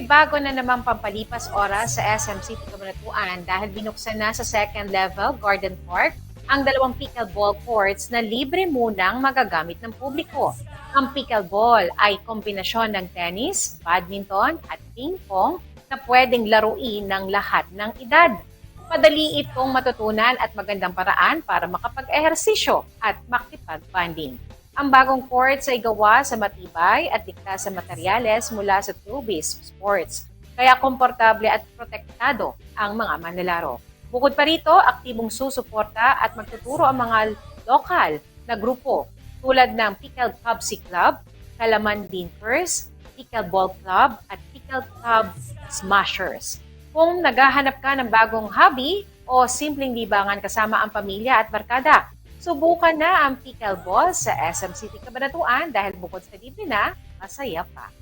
May bago na namang pampalipas oras sa SM City Cabanatuan dahil binuksan na sa second level Garden Park ang dalawang pickleball courts na libre munang magagamit ng publiko. Ang pickleball ay kombinasyon ng tennis, badminton at ping-pong na pwedeng laruin ng lahat ng edad. Madali itong matutunan at magandang paraan para makapag-ehersisyo at makipag-bonding. Ang bagong courts ay gawa sa matibay at ligtas sa materyales mula sa Tubis Sports, kaya komportable at protektado ang mga manlalaro. Bukod pa rito, aktibong susuporta at magtuturo ang mga lokal na grupo tulad ng Pickle Pubsy Club, Kalaman Dinkers, Pickleball Club at Pickle Club Smashers. Kung naghahanap ka ng bagong hobby o simpleng libangan kasama ang pamilya at barkada, subukan na ang pickleball sa SM City Cabanatuan dahil bukod sa libre na, masaya pa.